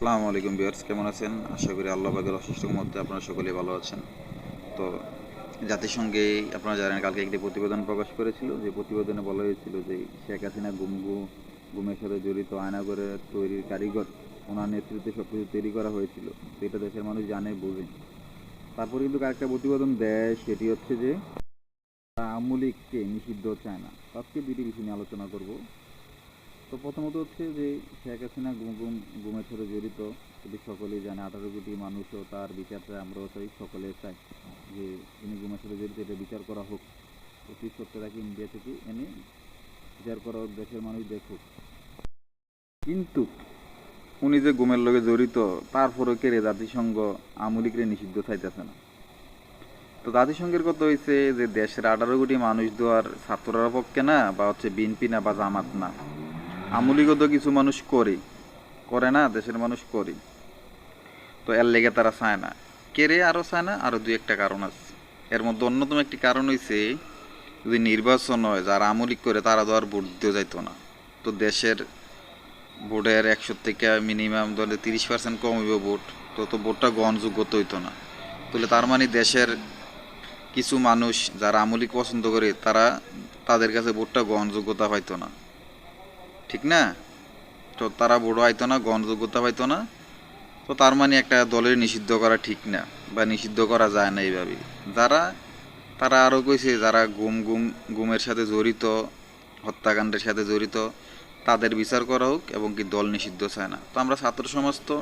আসসালামু আলাইকুম বিয়ার্স কেমন আছেন? আশা করি আল্লাহ বাগের অসুস্থর মধ্যে আপনারা সকলেই ভালো আছেন। তো জাতিসংঘে আপনারা জানেন, কালকে একটি প্রতিবেদন প্রকাশ করেছিল। যে প্রতিবেদনে বলা হয়েছিল যে শেখ হাসিনা গুম গু- গুমের সাথে জড়িত আয়নাগরের তৈরির কারিগর ওনার নেতৃত্বে সব কিছু তৈরি করা হয়েছিল। তো এটা দেশের মানুষ জানে, বোঝে। তারপর কিন্তু আরেকটা প্রতিবেদন দেয় সেটি হচ্ছে যে, আওয়ামী লীগকে নিষিদ্ধ চায় না। আজকে দুটি বিষয় নিয়ে আলোচনা করব। তো প্রথমত হচ্ছে যে শেখ হাসিনা গুম গুম গুমের সাথে জড়িত এটি সকলেই জানে আঠারো কোটি মানুষও তার বিচার চায়, আমরাও চাই, সকলে চাই যে তিনি গুমের সাথে জড়িত, এটা বিচার করা হোক। অতি সত্যটাকে ইন্ডিয়া থেকে এনে বিচার করা হোক, দেশের মানুষ দেখুক। কিন্তু উনি যে গুমের লগে জড়িত তারপরে কেড়ে জাতিসংঘ আমলিকরে নিষিদ্ধ চাইতেছে না? তো জাতিসংঘের কথা হয়েছে যে দেশের আঠারো কোটি মানুষ দেওয়ার ছাত্ররা পক্ষে না, বা হচ্ছে বিএনপি না, বা জামাত না। আমলিগত কিছু মানুষ করে করে না, দেশের মানুষ করে। তো এর লেগে তারা চায় না। কেড়ে আরও চায় না? আরও দুই একটা কারণ আছে। এর মধ্যে অন্যতম একটি কারণ হয়েছে যদি নির্বাচন হয়, যারা আমলিক করে, তারা তো আর ভোট দিতে যাইতো না। তো দেশের ভোটের একশো থেকে মিনিমাম ধরে তিরিশ পার্সেন্ট কম হইব ভোট। তো তো ভোটটা গ্রহণযোগ্য তো হইতো না। তাহলে তার মানে দেশের কিছু মানুষ যারা আমলিক পছন্দ করে, তারা তাদের কাছে ভোটটা গ্রহণযোগ্যতা পাইতো না। ঠিক না? তো তারা ভোট হয়তো না, গণযোগ্যতা পাইতো না। তো তার মানে একটা দলের নিষিদ্ধ করা ঠিক না, বা নিষিদ্ধ করা যায় না এইভাবে। যারা, তারা আরও কইছে, যারা গুম গুম, গুমের সাথে জড়িত, হত্যাকাণ্ডের সাথে জড়িত, তাদের বিচার করা হোক, এবং কি দল নিষিদ্ধ চায় না। তো আমরা ছাত্র সমাজ তো,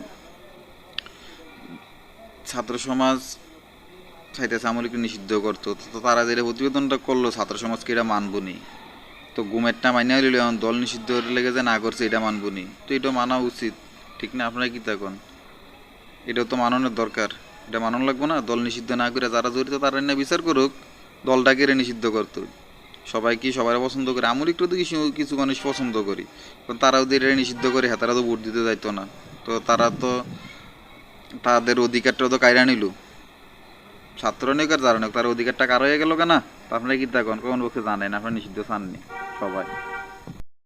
ছাত্র সমাজ চাইতেছে আমলিকে নিষিদ্ধ করতো। তো তারা যেটা প্রতিবেদনটা করল, ছাত্র সমাজকে এটা মানবনি তো গুমেরটা মাইনা হইল, এখন দল নিষিদ্ধ লেগে যে না করছে, এটা মানবো নি তো এটা মানা উচিত, ঠিক না? আপনারা কি তখন এটাও তো মাননের দরকার। এটা মানন লাগবে না? দল নিষিদ্ধ না করে যারা জড়িত তারা না বিচার করুক দলটাকে রে নিষিদ্ধ করতে। সবাই কি সবাই পছন্দ করে? আমল একটু তো কিছু কিছু মানুষ পছন্দ করি। কারণ তারাও দিয়ে এটা নিষিদ্ধ করে হ্যাঁ তারা তো ভোট দিতে যাইতো না। তো তারা তো তাদের অধিকারটা তো কায়রা নিল। ছাত্র নিক আর যারা নিক তার অধিকারটা কার হয়ে গেল কেনা? আপনারা কি তখন কোন? পক্ষে জানেন? আপনারা নিষিদ্ধ চাননি? সবাই